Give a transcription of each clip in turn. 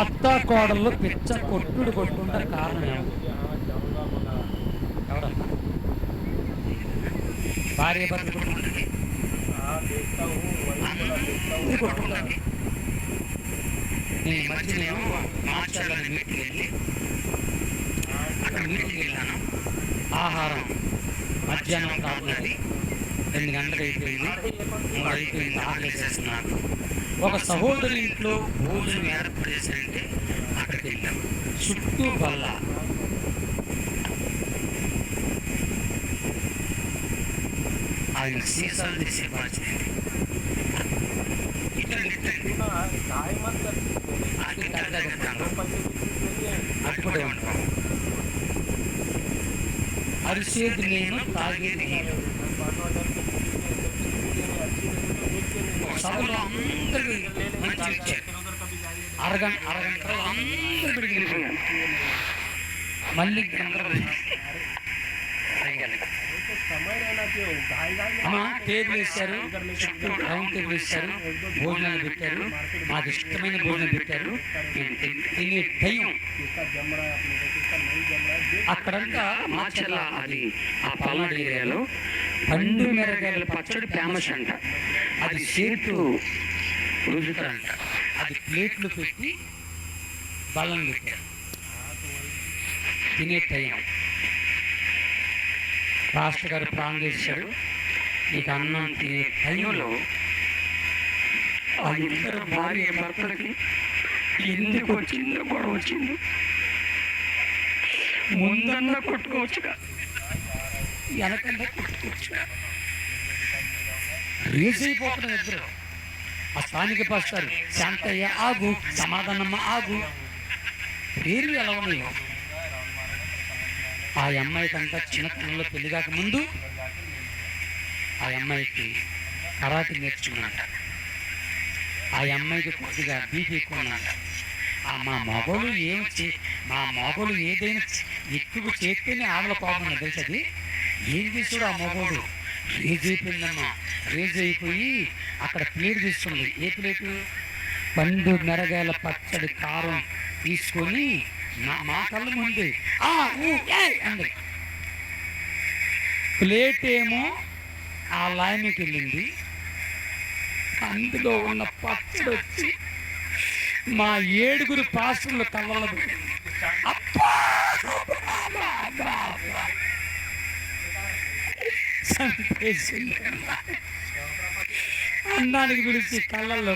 అత్త కోడళ్ళు పిచ్చ కొట్టుడు కొట్టుకుంటారు కారణం భార్య భర్త కొట్టుకుంటారు. అందరూ కొట్టుకుంటారు నేను ఈ మధ్య నేను మార్చాలని మీటింగ్ వెళ్ళి అక్కడ మీటింగ్ వెళ్ళాను. ఆహారం మధ్యాహ్నం కావాలి రెండు గంటలకు అయిపోయింది. మూడు అయిపోయింది. ఆకలిసేస్తున్నారు ఒక సహోదరు ఇంట్లో భోజనం ఏర్పాటు చేశారంటే అక్కడికి వెళ్ళాం. చుట్టూ బల్ల. ఆయన సీసాలు తీసే బాధ్యత. అరిసేది నేను తాగేది నేను సభలో అందరూ మంచి ఇచ్చారు అరగంట అందరూ పెరిగిపోయారు మళ్ళీ అందరూ టేబుల్ వేశారు. చుట్టూ రౌండ్ టేబుల్ వేశారు. భోజనాలు పెట్టారు. మాకు ఇష్టమైన భోజనం పెట్టారు. తినే టైం. అక్కడంతా మాచర్ల అది ఆ పల్నాడు ఏరియాలో పండు మిరగాయల పచ్చడి ఫేమస్ అంట. అది చేతు రుజుతారంట. అది ప్లేట్లు పెట్టి బల్లం పెట్టారు. తినే టైం. రాష్ట్ర గారు ప్రాణం చేశాడు నీకు అన్నం తినే టైంలో ఆ ఇద్దరు భార్య భర్తలకి ఎందుకు వచ్చిందో గొడవ వచ్చింది ముందన్న కొట్టుకోవచ్చుగా. వెనకన్నా కొట్టుకోవచ్చుగా. రీజ్ అయిపోతున్నారు ఇద్దరు. ఆ స్థానిక పాస్తారు శాంతయ్య ఆగు సమాధానమ్మ ఆగు. పేర్లు ఎలా ఉన్నాయో. ఆ అమ్మాయి అంతా చిన్నతనంలో పెళ్ళి కాక ముందు ఆ అమ్మాయికి కరాటే నేర్చుకున్నాట ఆ అమ్మాయికి కొద్దిగా బీపీ ఎక్కువ ఉన్నాడు ఆ మా మొగలు ఏం మా మొగలు ఏదైనా ఎక్కువ చేస్తేనే ఆడల పాపం తెలుసది? ఏం చేసాడు ఆ మగోడు? రేజ్ అయిపోయిందమ్మ. రేజ్ అయిపోయి అక్కడ ప్లేట్ తీసుకుంది. ఏ ప్లేటు? పండు మెరగాయల పచ్చడి కారం తీసుకొని నా మా కళ్ళ ముందు ఆ అంది. ప్లేట్ ఏమో ఆ లైన్కి వెళ్ళింది. అందులో ఉన్న పచ్చడి వచ్చి మా ఏడుగురు పాస్టర్ల కళ్ళలో అప్ప అన్నానికి పిలిచి కళ్ళల్లో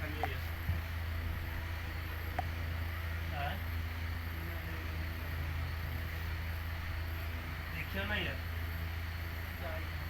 Kali'ye gel. Ha? Ekrana gel. Daha.